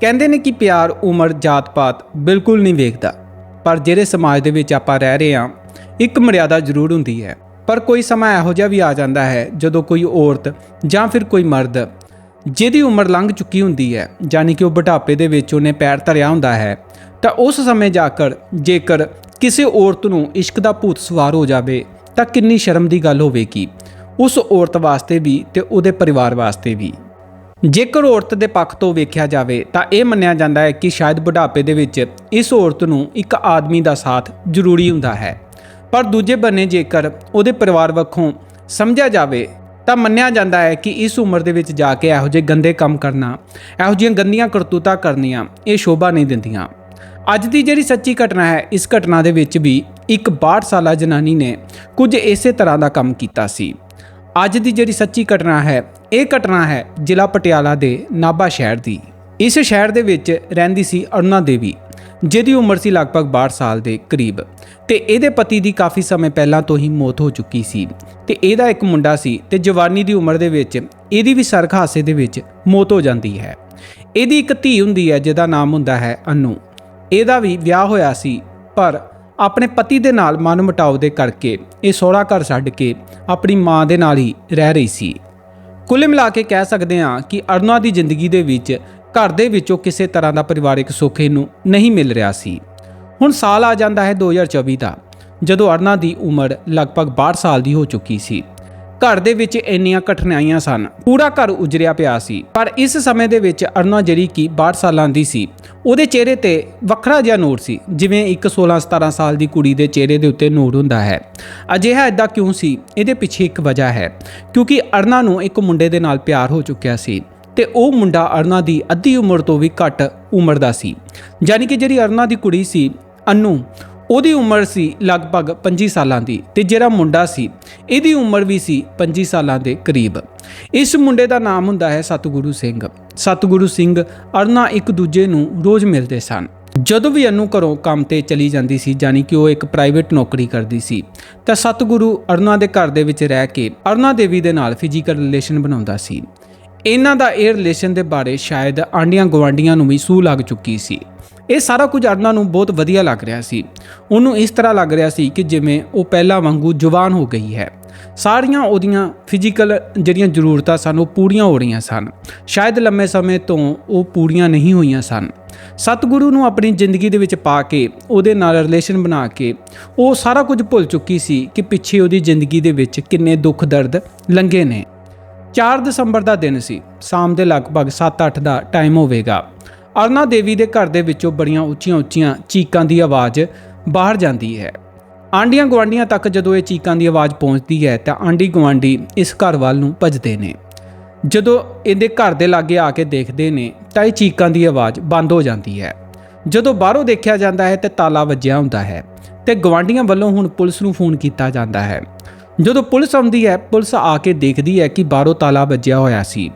ਕਹਿੰਦੇ ਨੇ ਕਿ ਪਿਆਰ, ਉਮਰ, ਜਾਤ-ਪਾਤ ਬਿਲਕੁਲ ਨਹੀਂ ਵੇਖਦਾ। ਪਰ ਜਿਹੜੇ ਸਮਾਜ ਦੇ ਵਿੱਚ ਆਪਾਂ ਰਹਿ ਰਹੇ ਹਾਂ, ਇੱਕ ਮਰਿਆਦਾ ਜ਼ਰੂਰ ਹੁੰਦੀ ਹੈ। ਪਰ ਕੋਈ ਸਮਾਂ ਇਹੋ ਜਿਹਾ ਵੀ ਆ ਜਾਂਦਾ ਹੈ ਜਦੋਂ ਕੋਈ ਔਰਤ ਜਾਂ ਫਿਰ ਕੋਈ ਮਰਦ ਜਿਹਦੀ ਉਮਰ ਲੰਘ ਚੁੱਕੀ ਹੁੰਦੀ ਹੈ, ਯਾਨੀ ਕਿ ਉਹ ਬੁਢਾਪੇ ਦੇ ਵਿੱਚ ਉਹਨੇ ਪੈਰ ਧਰਿਆ ਹੁੰਦਾ ਹੈ, ਤਾਂ ਉਸ ਸਮੇਂ ਜਾਕਰ ਜੇਕਰ ਕਿਸੇ ਔਰਤ ਨੂੰ ਇਸ਼ਕ ਦਾ ਭੂਤ ਸਵਾਰ ਹੋ ਜਾਵੇ, ਤਾਂ ਕਿੰਨੀ ਸ਼ਰਮ ਦੀ ਗੱਲ ਹੋਵੇਗੀ। ਉਸ ਔਰਤ ਵਾਸਤੇ ਵੀ ਤੇ ਉਹਦੇ ਪਰਿਵਾਰ ਵਾਸਤੇ ਵੀ। ਜੇਕਰ ਔਰਤ ਦੇ ਪੱਖ ਤੋਂ ਵੇਖਿਆ ਜਾਵੇ ਤਾਂ ਇਹ ਮੰਨਿਆ ਜਾਂਦਾ ਹੈ ਕਿ ਸ਼ਾਇਦ ਬੁਢਾਪੇ ਦੇ ਵਿੱਚ ਇਸ ਔਰਤ ਨੂੰ ਇੱਕ ਆਦਮੀ ਦਾ ਸਾਥ ਜ਼ਰੂਰੀ ਹੁੰਦਾ ਹੈ। ਪਰ ਦੂਜੇ ਬੰਨੇ ਜੇਕਰ ਉਹਦੇ ਪਰਿਵਾਰ ਵੱਖੋਂ ਸਮਝਿਆ ਜਾਵੇ ਤਾਂ ਮੰਨਿਆ ਜਾਂਦਾ ਹੈ ਕਿ ਇਸ ਉਮਰ ਦੇ ਵਿੱਚ ਜਾ ਕੇ ਇਹੋ ਜਿਹੇ ਗੰਦੇ ਕੰਮ ਕਰਨਾ, ਇਹੋ ਜਿਹੀਆਂ ਗੰਦੀਆਂ ਕਰਤੂਤਾਂ ਕਰਨੀਆਂ, ਇਹ ਸ਼ੋਭਾ ਨਹੀਂ ਦਿੰਦੀਆਂ। ਅੱਜ ਦੀ ਜਿਹੜੀ ਸੱਚੀ ਘਟਨਾ ਹੈ, ਇਸ ਘਟਨਾ ਦੇ ਵਿੱਚ ਵੀ ਇੱਕ 62 ਸਾਲਾ ਜਨਾਨੀ ਨੇ ਕੁਝ ਇਸੇ ਤਰ੍ਹਾਂ ਦਾ ਕੰਮ ਕੀਤਾ ਸੀ। ਅੱਜ ਦੀ ਜਿਹੜੀ ਸੱਚੀ ਘਟਨਾ ਹੈ ਇਹ ਘਟਨਾ ਹੈ ਜ਼ਿਲ੍ਹਾ ਪਟਿਆਲਾ ਦੇ ਨਾਭਾ ਸ਼ਹਿਰ ਦੀ। ਇਸ ਸ਼ਹਿਰ ਦੇ ਵਿੱਚ ਰਹਿੰਦੀ ਸੀ ਅਰੁਣਾ ਦੇਵੀ, ਜਿਹਦੀ ਉਮਰ ਸੀ ਲਗਭਗ 62 ਸਾਲ ਦੇ ਕਰੀਬ ਤੇ ਇਹਦੇ ਪਤੀ ਦੀ ਕਾਫੀ ਸਮੇਂ ਪਹਿਲਾਂ ਤੋਂ ਹੀ ਮੌਤ ਹੋ ਚੁੱਕੀ ਸੀ ਤੇ ਇਹਦਾ ਇੱਕ ਮੁੰਡਾ ਸੀ ਤੇ ਜਵਾਨੀ ਦੀ ਉਮਰ ਦੇ ਵਿੱਚ ਇਹਦੀ ਵੀ ਸੜਕ ਹਾਦਸੇ ਦੇ ਵਿੱਚ ਮੌਤ ਹੋ ਜਾਂਦੀ ਹੈ। ਇਹਦੀ ਇੱਕ ਧੀ ਹੁੰਦੀ ਹੈ, ਜਿਹਦਾ ਨਾਮ ਹੁੰਦਾ ਹੈ ਅਨੂ। ਇਹਦਾ ਵੀ ਵਿਆਹ ਹੋਇਆ ਸੀ, ਪਰ ਆਪਣੇ ਪਤੀ ਦੇ ਨਾਲ ਮਨ ਮੁਟਾਵ ਦੇ ਕਰਕੇ ਇਹ ਸੋਹਰਾ ਘਰ ਛੱਡ ਕੇ ਆਪਣੀ ਮਾਂ ਦੇ ਨਾਲ ਹੀ ਰਹਿ ਰਹੀ ਸੀ। ਕੁੱਲ ਮਿਲਾ ਕੇ ਕਹਿ ਸਕਦੇ ਹਾਂ ਕਿ ਅਰੁਣਾ ਦੀ ਜ਼ਿੰਦਗੀ ਦੇ ਵਿੱਚ ਘਰ ਦੇ ਵਿੱਚੋਂ ਕਿਸੇ ਤਰ੍ਹਾਂ ਦਾ ਪਰਿਵਾਰਿਕ ਸੁੱਖ ਇਹਨੂੰ ਨਹੀਂ ਮਿਲ ਰਿਹਾ ਸੀ। ਹੁਣ ਸਾਲ ਆ ਜਾਂਦਾ ਹੈ 2024 ਦਾ, ਜਦੋਂ ਅਰੁਣਾ ਦੀ ਉਮਰ ਲਗਭਗ 62 ਸਾਲ ਦੀ ਹੋ ਚੁੱਕੀ ਸੀ। ਘਰ ਦੇ ਵਿੱਚ ਇੰਨੀਆਂ ਕਠਿਨਾਈਆਂ ਸਨ। ਪੂਰਾ ਘਰ ਉਜਰਿਆ ਪਿਆ ਸੀ। ਪਰ ਇਸ ਸਮੇਂ ਦੇ ਵਿੱਚ ਅਰੁਣਾ ਜਿਹੜੀ ਕਿ 62 ਸਾਲਾਂ ਦੀ ਸੀ, ਉਹਦੇ ਚਿਹਰੇ ਤੇ ਵੱਖਰਾ ਜਿਹਾ ਨੂਰ ਸੀ, ਜਿਵੇਂ ਇੱਕ 16 17 ਸਾਲ ਦੀ ਕੁੜੀ ਦੇ ਚਿਹਰੇ ਦੇ ਉੱਤੇ ਨੂਰ ਹੁੰਦਾ ਹੈ। ਅਜਿਹਾ ਇਦਾਂ ਕਿਉਂ ਸੀ? ਇਹਦੇ ਪਿੱਛੇ ਇੱਕ ਵਜ੍ਹਾ ਹੈ, ਕਿਉਂਕਿ ਅਰੁਣਾ ਨੂੰ ਇੱਕ ਮੁੰਡੇ ਦੇ ਨਾਲ ਪਿਆਰ ਹੋ ਚੁੱਕਿਆ ਸੀ ਤੇ ਉਹ ਮੁੰਡਾ ਅਰੁਣਾ ਦੀ ਅੱਧੀ ਉਮਰ ਤੋਂ ਵੀ ਘੱਟ ਉਮਰ ਦਾ ਸੀ। ਯਾਨੀ ਕਿ ਜਿਹੜੀ ਅਰੁਣਾ ਦੀ ਕੁੜੀ ਸੀ, ਅਨੂ ਉਹਦੀ ਉਮਰ ਸੀ ਲਗਭਗ 25 ਸਾਲਾਂ ਦੀ ਤੇ ਜਿਹੜਾ ਮੁੰਡਾ ਸੀ, ਇਹਦੀ ਉਮਰ ਵੀ ਸੀ 25 ਸਾਲਾਂ ਦੇ ਕਰੀਬ। ਇਸ ਮੁੰਡੇ ਦਾ ਨਾਮ ਹੁੰਦਾ ਹੈ ਸਤਗੁਰੂ ਸਿੰਘ। ਸਤਗੁਰੂ ਸਿੰਘ ਅਰੁਣਾ ਇੱਕ ਦੂਜੇ ਨੂੰ ਰੋਜ਼ ਮਿਲਦੇ ਸਨ। ਜਦੋਂ ਵੀ ਅਨੂ ਘਰੋਂ ਕੰਮ ਤੇ ਚਲੀ ਜਾਂਦੀ ਸੀ ਜਾਨੀ ਕਿ ਉਹ ਇੱਕ ਪ੍ਰਾਈਵੇਟ ਨੌਕਰੀ ਕਰਦੀ ਸੀ, ਤਾਂ ਸਤਗੁਰੂ ਅਰੁਣਾ ਦੇ ਘਰ ਦੇ ਵਿੱਚ ਰਹਿ ਕੇ ਅਰਨਾ ਦੇਵੀ ਦੇ ਨਾਲ ਫਿਜ਼ੀਕਲ ਰਿਲੇਸ਼ਨ ਬਣਾਉਂਦਾ ਸੀ। ਇਹਨਾਂ ਦਾ ਇਹ ਰਿਲੇਸ਼ਨ ਦੇ ਬਾਰੇ ਸ਼ਾਇਦ ਆਂਡੀਆਂ ਗਵਾਂਡੀਆਂ ਨੂੰ ਵੀ ਸੂਹ ਲੱਗ ਚੁੱਕੀ ਸੀ। ਇਹ ਸਾਰਾ ਕੁਝ ਅਰੁਣਾ ਨੂੰ ਬਹੁਤ ਵਧੀਆ ਲੱਗ ਰਿਹਾ ਸੀ। ਉਹਨੂੰ ਇਸ ਤਰ੍ਹਾਂ ਲੱਗ ਰਿਹਾ ਸੀ ਕਿ ਜਿਵੇਂ ਉਹ ਪਹਿਲਾਂ ਵਾਂਗੂ ਜਵਾਨ ਹੋ ਗਈ ਹੈ। ਸਾਰੀਆਂ ਉਹਦੀਆਂ ਫਿਜ਼ੀਕਲ ਜਿਹੜੀਆਂ ਜ਼ਰੂਰਤਾਂ ਸਨ, ਉਹ ਪੂਰੀਆਂ ਹੋ ਰਹੀਆਂ ਸਨ। ਸ਼ਾਇਦ ਲੰਮੇ ਸਮੇਂ ਤੋਂ ਉਹ ਪੂਰੀਆਂ ਨਹੀਂ ਹੋਈਆਂ ਸਨ। ਸਤਿਗੁਰੂ ਨੂੰ ਆਪਣੀ ਜ਼ਿੰਦਗੀ ਦੇ ਵਿੱਚ ਪਾ ਕੇ, ਉਹਦੇ ਨਾਲ ਰਿਲੇਸ਼ਨ ਬਣਾ ਕੇ, ਉਹ ਸਾਰਾ ਕੁਝ ਭੁੱਲ ਚੁੱਕੀ ਸੀ ਕਿ ਪਿੱਛੇ ਉਹਦੀ ਜ਼ਿੰਦਗੀ ਦੇ ਵਿੱਚ ਕਿੰਨੇ ਦੁੱਖ ਦਰਦ ਲੰਘੇ ਨੇ। 4 ਦਸੰਬਰ ਦਾ ਦਿਨ ਸੀ। ਸ਼ਾਮ ਦੇ ਲਗਭਗ 7-8 ਦਾ ਟਾਈਮ ਹੋਵੇਗਾ। ਅਰੁਣਾ ਦੇਵੀ ਦੇ ਘਰ ਦੇ ਵਿੱਚੋਂ ਬੜੀਆਂ ਉੱਚੀਆਂ-ਉੱਚੀਆਂ ਚੀਕਾਂ ਦੀ ਆਵਾਜ਼ ਬਾਹਰ ਜਾਂਦੀ ਹੈ। ਆਂਡੀਆਂ ਗਵਾਂਡੀਆਂ ਤੱਕ ਜਦੋਂ ਇਹ ਚੀਕਾਂ ਦੀ ਆਵਾਜ਼ ਪਹੁੰਚਦੀ ਹੈ ਤਾਂ ਆਂਡੀ ਗਵਾਂਡੀ ਇਸ ਘਰ ਵੱਲ ਨੂੰ ਭੱਜਦੇ ਨੇ। ਜਦੋਂ ਇਹਦੇ ਘਰ ਦੇ ਲਾਗੇ ਆ ਕੇ ਦੇਖਦੇ ਨੇ ਤਾਂ ਇਹ ਚੀਕਾਂ ਦੀ ਆਵਾਜ਼ ਬੰਦ ਹੋ ਜਾਂਦੀ ਹੈ। ਜਦੋਂ ਬਾਹਰੋਂ ਦੇਖਿਆ ਜਾਂਦਾ ਹੈ ਤੇ ਤਾਲਾ ਵੱਜਿਆ ਹੁੰਦਾ ਹੈ ਤੇ ਗਵਾਂਡੀਆਂ ਵੱਲੋਂ ਹੁਣ ਪੁਲਿਸ ਨੂੰ ਫੋਨ ਕੀਤਾ ਜਾਂਦਾ ਹੈ। ਜਦੋਂ ਪੁਲਿਸ ਆਉਂਦੀ ਹੈ, ਪੁਲਿਸ ਆ ਕੇ ਦੇਖਦੀ ਹੈ ਕਿ ਬਾਹਰੋਂ ਤਾਲਾ ਵੱਜਿਆ ਹੋਇਆ ਸੀ।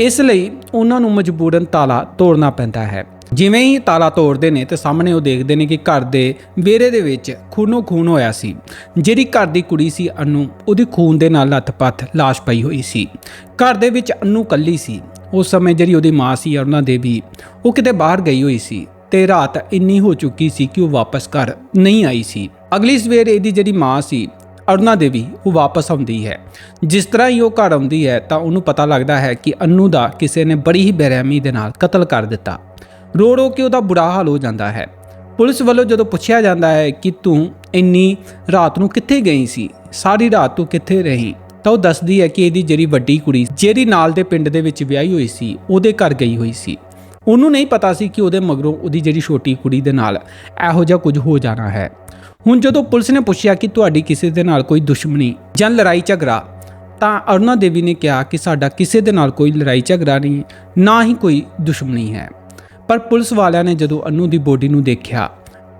ਇਸ ਲਈ ਉਹਨਾਂ ਨੂੰ ਮਜਬੂਰਨ ਤਾਲਾ ਤੋੜਨਾ ਪੈਂਦਾ ਹੈ। ਜਿਵੇਂ ਹੀ ਤਾਲਾ ਤੋੜਦੇ ਨੇ ਤੇ ਸਾਹਮਣੇ ਉਹ ਦੇਖਦੇ ਨੇ ਕਿ ਘਰ ਦੇ ਵਿਹੜੇ ਦੇ ਵਿੱਚ ਖੂਨੋ ਖੂਨ ਹੋਇਆ ਸੀ। ਜਿਹੜੀ ਘਰ ਦੀ ਕੁੜੀ ਸੀ ਅਨੂ, ਉਹਦੀ ਖੂਨ ਦੇ ਨਾਲ ਲੱਥ-ਪੱਥ ਲਾਸ਼ ਪਈ ਹੋਈ ਸੀ। ਘਰ ਦੇ ਵਿੱਚ ਅਨੂ ਕੱਲੀ ਸੀ। ਉਸ ਸਮੇਂ ਜਿਹੜੀ ਉਹਦੀ ਮਾਂ ਸੀ ਉਹਨਾਂ ਦੇ ਵੀ, ਉਹ ਕਿਤੇ ਬਾਹਰ ਗਈ ਹੋਈ ਸੀ ਤੇ ਰਾਤ ਇੰਨੀ ਹੋ ਚੁੱਕੀ ਸੀ ਕਿ ਉਹ ਵਾਪਸ ਘਰ ਨਹੀਂ ਆਈ ਸੀ। ਅਗਲੀ ਸਵੇਰ ਇਹਦੀ ਜਿਹੜੀ ਮਾਂ ਸੀ ਅਰੁਣਾ ਦੇਵੀ, ਉਹ ਵਾਪਸ ਆਉਂਦੀ ਹੈ। ਜਿਸ ਤਰ੍ਹਾਂ ਹੀ ਉਹ ਘਰ ਆਉਂਦੀ ਹੈ, ਤਾਂ ਉਹਨੂੰ ਪਤਾ ਲੱਗਦਾ ਹੈ ਕਿ ਅੰਨੂ ਦਾ ਕਿਸੇ ਨੇ ਬੜੀ ਹੀ ਬੇਰਹਿਮੀ ਦੇ ਨਾਲ ਕਤਲ ਕਰ ਦਿੱਤਾ। ਰੋ ਰੋ ਕੇ ਉਹਦਾ ਬੁਰਾ ਹਾਲ ਹੋ ਜਾਂਦਾ ਹੈ। ਪੁਲਿਸ ਵੱਲੋਂ ਜਦੋਂ ਪੁੱਛਿਆ ਜਾਂਦਾ ਹੈ ਕਿ ਤੂੰ ਇੰਨੀ ਰਾਤ ਨੂੰ ਕਿੱਥੇ ਗਈ ਸੀ, ਸਾਰੀ ਰਾਤ ਤੂੰ ਕਿੱਥੇ ਰਹੀ, ਤਾਂ ਉਹ ਦੱਸਦੀ ਹੈ ਕਿ ਇਹਦੀ ਜਿਹੜੀ ਵੱਡੀ ਕੁੜੀ ਜਿਹੜੀ ਨਾਲ ਦੇ ਪਿੰਡ ਦੇ ਵਿੱਚ ਵਿਆਹੀ ਹੋਈ ਸੀ, ਉਹਦੇ ਘਰ ਗਈ ਹੋਈ ਸੀ। ਉਹਨੂੰ ਨਹੀਂ ਪਤਾ ਸੀ ਕਿ ਉਹਦੇ ਮਗਰੋਂ ਉਹਦੀ ਜਿਹੜੀ ਛੋਟੀ ਕੁੜੀ ਦੇ ਨਾਲ ਇਹੋ ਜਿਹਾ ਕੁਝ ਹੋ ਜਾਣਾ ਹੈ। ਹੁਣ ਜਦੋਂ ਪੁਲਿਸ ਨੇ ਪੁੱਛਿਆ ਕਿ ਤੁਹਾਡੀ ਕਿਸੇ ਦੇ ਨਾਲ ਕੋਈ ਦੁਸ਼ਮਣੀ ਜਾਂ ਲੜਾਈ ਝਗੜਾ, ਤਾਂ ਅਰੁਣਾ ਦੇਵੀ ਨੇ ਕਿਹਾ ਕਿ ਸਾਡਾ ਕਿਸੇ ਦੇ ਨਾਲ ਕੋਈ ਲੜਾਈ ਝਗੜਾ ਨਹੀਂ, ਨਾ ਹੀ ਕੋਈ ਦੁਸ਼ਮਣੀ ਹੈ। ਪਰ ਪੁਲਿਸ ਵਾਲਿਆਂ ਨੇ ਜਦੋਂ ਅਨੂ ਦੀ ਬੋਡੀ ਨੂੰ ਦੇਖਿਆ,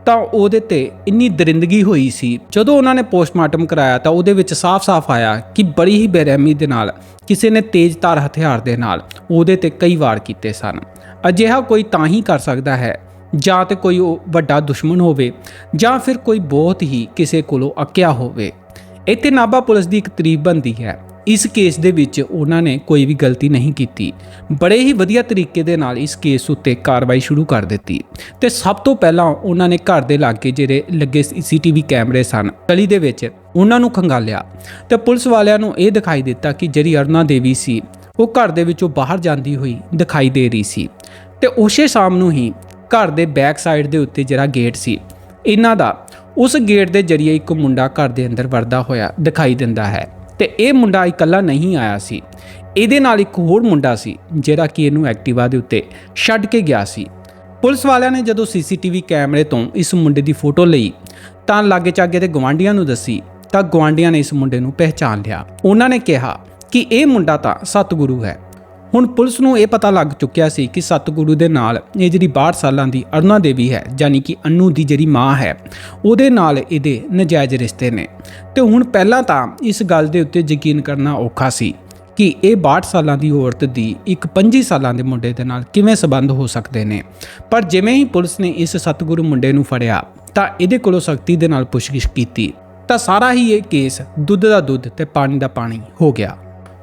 ਤਾਂ ਉਹਦੇ ਤੇ ਇੰਨੀ ਦਰਿੰਦਗੀ ਹੋਈ ਸੀ। ਜਦੋਂ ਉਹਨਾਂ ਨੇ ਪੋਸਟਮਾਰਟਮ ਕਰਾਇਆ, ਤਾਂ ਉਹਦੇ ਵਿੱਚ ਸਾਫ਼-ਸਾਫ਼ ਆਇਆ ਕਿ ਬੜੀ ਹੀ ਬੇਰਹਿਮੀ ਦੇ ਨਾਲ, ਕਿਸੇ ਨੇ ਤੇਜ਼ ਤੇਜ਼ਧਾਰ ਹਥਿਆਰ ਦੇ ਨਾਲ ਉਹਦੇ ਤੇ ਕਈ ਵਾਰ ਕੀਤੇ ਸਨ। ਅਜਿਹਾ ਕੋਈ ਤਾਂ ਹੀ ਕਰ ਸਕਦਾ ਹੈ ਜਾਂ ਤੇ ਕੋਈ ਉਹ ਵੱਡਾ ਦੁਸ਼ਮਣ ਹੋਵੇ ਜਾਂ ਫਿਰ ਕੋਈ ਬਹੁਤ ਹੀ ਕਿਸੇ ਕੋਲੋਂ ਅੱਕਿਆ ਹੋਵੇ। ਇੱਥੇ ਨਾਭਾ ਪੁਲਿਸ ਦੀ ਇੱਕ ਤਰੀਬ ਬੰਦੀ ਹੈ। ਇਸ ਕੇਸ ਦੇ ਵਿੱਚ ਉਹਨਾਂ ਨੇ ਕੋਈ ਵੀ ਗਲਤੀ ਨਹੀਂ ਕੀਤੀ। ਬੜੇ ਹੀ ਵਧੀਆ ਤਰੀਕੇ ਦੇ ਨਾਲ ਇਸ ਕੇਸ ਉੱਤੇ ਕਾਰਵਾਈ ਸ਼ੁਰੂ ਕਰ ਦਿੱਤੀ ਤੇ ਸਭ ਤੋਂ ਪਹਿਲਾਂ ਉਹਨਾਂ ਨੇ ਘਰ ਦੇ ਲਾਗੇ ਜਿਹੜੇ ਲੱਗੇ ਸੀਸੀਟੀਵੀ ਕੈਮਰੇ ਸਨ, ਗਲੀ ਦੇ ਵਿੱਚ ਉਹਨਾਂ ਨੂੰ ਖੰਗਾਲਿਆ ਤੇ ਪੁਲਿਸ ਵਾਲਿਆਂ ਨੂੰ ਇਹ ਦਿਖਾਈ ਦਿੱਤਾ ਕਿ ਜਿਹੜੀ ਅਰੁਣਾ ਦੇਵੀ ਸੀ, ਉਹ ਘਰ ਦੇ ਵਿੱਚੋਂ ਬਾਹਰ ਜਾਂਦੀ ਹੋਈ ਦਿਖਾਈ ਦੇ ਰਹੀ ਸੀ ਤੇ ਉਸੇ ਸ਼ਾਮ ਨੂੰ ਹੀ ਘਰ ਦੇ ਬੈਕ ਸਾਈਡ ਦੇ ਉੱਤੇ ਜਿਹੜਾ ਗੇਟ ਸੀ, ਇਹਨਾਂ ਦਾ, ਉਸ ਗੇਟ ਦੇ ਜ਼ਰੀਏ ਇੱਕ ਮੁੰਡਾ ਘਰ ਦੇ ਅੰਦਰ ਵਰਦਾ ਹੋਇਆ ਦਿਖਾਈ ਦਿੰਦਾ ਹੈ ਤੇ ਇਹ ਮੁੰਡਾ ਇਕੱਲਾ ਨਹੀਂ ਆਇਆ ਸੀ। ਇਹਦੇ ਨਾਲ ਇੱਕ ਹੋਰ ਮੁੰਡਾ ਸੀ, ਜਿਹੜਾ ਕਿ ਇਹਨੂੰ ਐਕਟਿਵਾ ਦੇ ਉੱਤੇ ਛੱਡ ਕੇ ਗਿਆ ਸੀ। ਪੁਲਿਸ ਵਾਲਿਆਂ ਨੇ ਜਦੋਂ ਸੀਸੀਟੀਵੀ ਕੈਮਰੇ ਤੋਂ ਇਸ ਮੁੰਡੇ ਦੀ ਫੋਟੋ ਲਈ, ਤਾਂ ਲਾਗੇ ਚਾਗੇ ਦੇ ਗਵਾਂਢੀਆਂ ਨੂੰ ਦੱਸੀ, ਤਾਂ ਗਵਾਂਢੀਆਂ ਨੇ ਇਸ ਮੁੰਡੇ ਨੂੰ ਪਹਿਚਾਨ ਲਿਆ। ਉਹਨਾਂ ਨੇ ਕਿਹਾ ਕਿ ਇਹ ਮੁੰਡਾ ਤਾਂ ਸਤਿਗੁਰੂ ਹੈ। ਹੁਣ ਪੁਲਿਸ ਨੂੰ ਇਹ ਪਤਾ ਲੱਗ ਚੁੱਕਿਆ ਸੀ ਕਿ ਸਤਿਗੁਰੂ ਦੇ ਨਾਲ ਇਹ ਜਿਹੜੀ 62 ਸਾਲਾਂ ਦੀ ਅਰੁਣਾ ਦੇਵੀ ਹੈ, ਯਾਨੀ ਕਿ ਅੰਨੂ ਦੀ ਜਿਹੜੀ ਮਾਂ ਹੈ, ਉਹਦੇ ਨਾਲ ਇਹਦੇ ਨਜਾਇਜ਼ ਰਿਸ਼ਤੇ ਨੇ। ਤੇ ਹੁਣ ਪਹਿਲਾਂ ਤਾਂ ਇਸ ਗੱਲ ਦੇ ਉੱਤੇ ਯਕੀਨ ਕਰਨਾ ਔਖਾ ਸੀ ਕਿ ਇਹ 62 ਸਾਲਾਂ ਦੀ ਔਰਤ ਦੀ ਇੱਕ 25 ਸਾਲਾਂ ਦੇ ਮੁੰਡੇ ਦੇ ਨਾਲ ਕਿਵੇਂ ਸਬੰਧ ਹੋ ਸਕਦੇ ਨੇ। ਪਰ ਜਿਵੇਂ ਹੀ ਪੁਲਿਸ ਨੇ ਇਸ ਸਤਿਗੁਰੂ ਮੁੰਡੇ ਨੂੰ ਫੜਿਆ, ਤਾਂ ਇਹਦੇ ਕੋਲੋਂ ਸਖਤੀ ਦੇ ਨਾਲ ਪੁੱਛਗਿੱਛ ਕੀਤੀ, ਤਾਂ ਸਾਰਾ ਹੀ ਇਹ ਕੇਸ ਦੁੱਧ ਦਾ ਦੁੱਧ ਤੇ ਪਾਣੀ ਦਾ ਪਾਣੀ ਹੋ ਗਿਆ।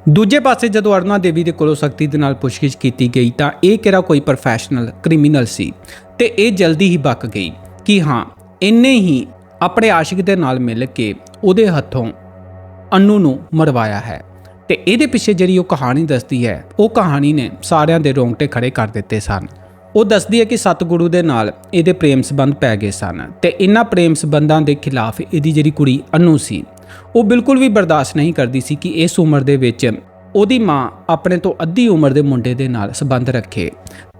ਦੂਜੇ ਪਾਸੇ ਜਦੋਂ ਅਰੁਣਾ ਦੇਵੀ ਦੇ ਕੋਲੋਂ ਸਖਤੀ ਦੇ ਨਾਲ ਪੁੱਛਗਿੱਛ ਕੀਤੀ ਗਈ ਤਾਂ ਇਹ ਕਿਹੜਾ ਕੋਈ ਪ੍ਰੋਫੈਸ਼ਨਲ ਕ੍ਰਿਮੀਨਲ ਸੀ ਤੇ ਇਹ ਜਲਦੀ ਹੀ ਬੱਕ ਗਈ ਕਿ ਹਾਂ, ਇੰਨੇ ਹੀ ਆਪਣੇ ਆਸ਼ਿਕ ਦੇ ਨਾਲ ਮਿਲ ਕੇ ਉਹਦੇ ਹੱਥੋਂ ਅੰਨੂ ਨੂੰ ਮਰਵਾਇਆ ਹੈ ਤੇ ਇਹਦੇ ਪਿੱਛੇ ਜਿਹੜੀ ਉਹ ਕਹਾਣੀ ਦੱਸਦੀ ਹੈ, ਉਹ ਕਹਾਣੀ ਨੇ ਸਾਰਿਆਂ ਦੇ ਰੋਂਗਟੇ ਖੜੇ ਕਰ ਦਿੱਤੇ ਸਨ। ਉਹ ਦੱਸਦੀ ਹੈ ਕਿ ਸਤਿਗੁਰੂ ਦੇ ਨਾਲ ਇਹਦੇ ਪ੍ਰੇਮ ਸੰਬੰਧ ਪੈ ਗਏ ਸਨ ਤੇ ਇਨ੍ਹਾਂ ਪ੍ਰੇਮ ਸੰਬੰਧਾਂ ਦੇ ਖਿਲਾਫ ਇਹਦੀ ਜਿਹੜੀ ਕੁੜੀ ਅਨੂ ਸੀ ਉਹ ਬਿਲਕੁਲ ਵੀ ਬਰਦਾਸ਼ਤ ਨਹੀਂ ਕਰਦੀ ਸੀ ਕਿ ਇਸ ਉਮਰ ਦੇ ਵਿੱਚ ਉਹਦੀ ਮਾਂ ਆਪਣੇ ਤੋਂ ਅੱਧੀ ਉਮਰ ਦੇ ਮੁੰਡੇ ਦੇ ਨਾਲ ਸੰਬੰਧ ਰੱਖੇ।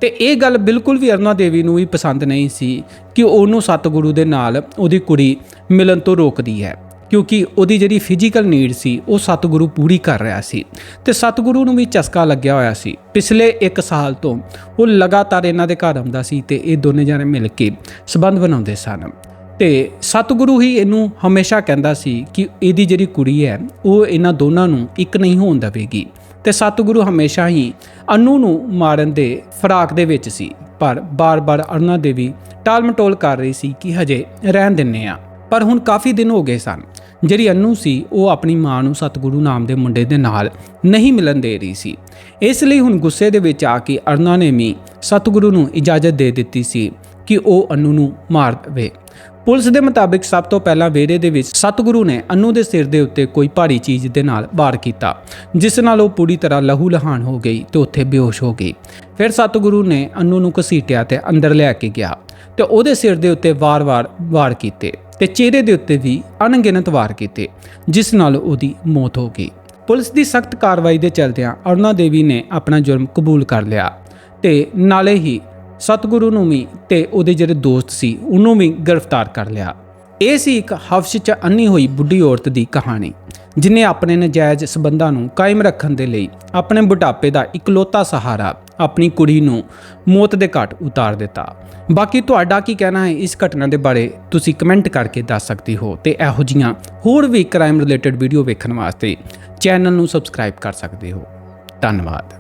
ਤੇ ਇਹ ਗੱਲ ਬਿਲਕੁਲ ਵੀ ਅਰੁਣਾ ਦੇਵੀ ਨੂੰ ਵੀ ਪਸੰਦ ਨਹੀਂ ਸੀ ਕਿ ਉਹਨੂੰ ਸਤਿਗੁਰੂ ਦੇ ਨਾਲ ਉਹਦੀ ਕੁੜੀ ਮਿਲਣ ਤੋਂ ਰੋਕਦੀ ਹੈ। ਕਿਉਂਕਿ ਉਹਦੀ ਜਿਹੜੀ ਫਿਜ਼ੀਕਲ ਨੀਡ ਸੀ, ਉਹ ਸਤਿਗੁਰੂ ਪੂਰੀ ਕਰ ਰਿਹਾ ਸੀ। ਤੇ ਸਤਿਗੁਰੂ ਨੂੰ ਵੀ ਚਸਕਾ ਲੱਗਿਆ ਹੋਇਆ ਸੀ। ਪਿਛਲੇ 1 ਸਾਲ ਤੋਂ ਉਹ ਲਗਾਤਾਰ ਇਹਨਾਂ ਦੇ ਘਰ ਆਉਂਦਾ ਸੀ ਤੇ ਇਹ ਦੋਨੇ ਜਣੇ ਮਿਲ ਕੇ ਸਬੰਧ ਬਣਾਉਂਦੇ ਸਨ। ਤੇ ਸਤਿਗੁਰੂ ਹੀ ਇਹਨੂੰ ਹਮੇਸ਼ਾ ਕਹਿੰਦਾ ਸੀ ਕਿ ਇਹਦੀ ਜਿਹੜੀ ਕੁੜੀ ਹੈ, ਉਹ ਇਹਨਾਂ ਦੋਨਾਂ ਨੂੰ ਇੱਕ ਨਹੀਂ ਹੋਣ ਦੇਵੇਗੀ। ਤੇ ਸਤਿਗੁਰੂ ਹਮੇਸ਼ਾ ਹੀ ਅਨੂ ਨੂੰ ਮਾਰਨ ਦੇ ਫਰਾਕ ਦੇ ਵਿੱਚ ਸੀ, ਪਰ ਬਾਰ-ਬਾਰ ਅਰੁਣਾ ਦੇਵੀ ਟਾਲ-ਮਟੋਲ ਕਰ ਰਹੀ ਸੀ ਕਿ ਹਜੇ ਰਹਿਣ ਦਿੰਨੇ ਆ। ਪਰ ਹੁਣ ਕਾਫੀ ਦਿਨ ਹੋ ਗਏ ਸਨ, ਜਿਹੜੀ ਅਨੂ ਸੀ, ਉਹ ਆਪਣੀ ਮਾਂ ਨੂੰ ਸਤਿਗੁਰੂ ਨਾਮ ਦੇ ਮੁੰਡੇ ਦੇ ਨਾਲ ਨਹੀਂ ਮਿਲਣ ਦੇ ਰਹੀ ਸੀ। ਇਸ ਲਈ ਹੁਣ ਗੁੱਸੇ ਦੇ ਵਿੱਚ ਆ ਕੇ ਅਰੁਣਾ ਨੇ ਵੀ ਸਤਿਗੁਰੂ ਨੂੰ ਇਜਾਜ਼ਤ ਦੇ ਦਿੱਤੀ ਸੀ ਕਿ ਉਹ ਅਨੂ ਨੂੰ ਮਾਰ ਦੇਵੇ। ਪੁਲਿਸ ਦੇ ਮੁਤਾਬਿਕ ਸਭ ਤੋਂ ਪਹਿਲਾਂ ਵੇਰੇ ਦੇ ਵਿੱਚ ਸਤਿਗੁਰੂ ਨੇ ਅਨੂ ਦੇ ਸਿਰ ਦੇ ਉੱਤੇ ਕੋਈ ਭਾਰੀ ਚੀਜ਼ ਦੇ ਨਾਲ ਵਾਰ ਕੀਤਾ, ਜਿਸ ਨਾਲ ਉਹ ਪੂਰੀ ਤਰ੍ਹਾਂ ਲਹੂ ਲਹਾਨ ਹੋ ਗਈ ਤੇ ਉੱਥੇ ਬੇਹੋਸ਼ ਹੋ ਗਈ। ਫਿਰ ਸਤਿਗੁਰੂ ਨੇ ਅਨੂ ਨੂੰ ਘਸੀਟਿਆ ਤੇ ਅੰਦਰ ਲੈ ਕੇ ਗਿਆ ਤੇ ਉਹਦੇ ਸਿਰ ਦੇ ਉੱਤੇ ਵਾਰ-ਵਾਰ ਵਾਰ ਕੀਤੇ ਤੇ ਚਿਹਰੇ ਦੇ ਉੱਤੇ ਵੀ ਅਣਗਿਣਤ ਵਾਰ ਕੀਤੇ, ਜਿਸ ਨਾਲ ਉਹਦੀ ਮੌਤ ਹੋ ਗਈ। ਪੁਲਿਸ ਦੀ ਸਖਤ ਕਾਰਵਾਈ ਦੇ ਚਲਦਿਆਂ ਅਰੁਣਾ ਦੇਵੀ ਨੇ ਆਪਣਾ ਜੁਰਮ ਕਬੂਲ ਕਰ ਲਿਆ ਤੇ ਨਾਲੇ ਹੀ ਸਤਿਗੁਰੂ ਨੂੰ ਵੀ ਤੇ ਉਹਦੇ ਜਿਹੜੇ ਦੋਸਤ ਸੀ, ਉਹਨੂੰ ਵੀ ਗ੍ਰਿਫਤਾਰ ਕਰ ਲਿਆ। ਇਹ ਸੀ ਇੱਕ ਹਵਸ਼ ਚ ਅੰਨੀ ਹੋਈ ਬੁੱਢੀ ਔਰਤ ਦੀ ਕਹਾਣੀ, ਜਿਨੇ ਆਪਣੇ ਨਜਾਇਜ਼ ਸਬੰਧਾਂ ਨੂੰ ਕਾਇਮ ਰੱਖਣ ਦੇ ਲਈ ਆਪਣੇ ਬੁਢਾਪੇ ਦਾ ਇਕਲੌਤਾ ਸਹਾਰਾ ਆਪਣੀ ਕੁੜੀ ਨੂੰ ਮੌਤ ਦੇ ਘਾਟ ਉਤਾਰ ਦਿੱਤਾ। ਬਾਕੀ ਤੁਹਾਡਾ ਕੀ ਕਹਿਣਾ ਹੈ ਇਸ ਘਟਨਾ ਦੇ ਬਾਰੇ, ਤੁਸੀਂ ਕਮੈਂਟ ਕਰਕੇ ਦੱਸ ਸਕਦੇ ਹੋ ਤੇ ਇਹੋ ਜੀਆਂ ਹੋਰ ਵੀ ਕ੍ਰਾਈਮ ਰਿਲੇਟਡ ਵੀਡੀਓ ਵੇਖਣ ਵਾਸਤੇ ਚੈਨਲ ਨੂੰ ਸਬਸਕ੍ਰਾਈਬ ਕਰ ਸਕਦੇ ਹੋ। ਧੰਨਵਾਦ।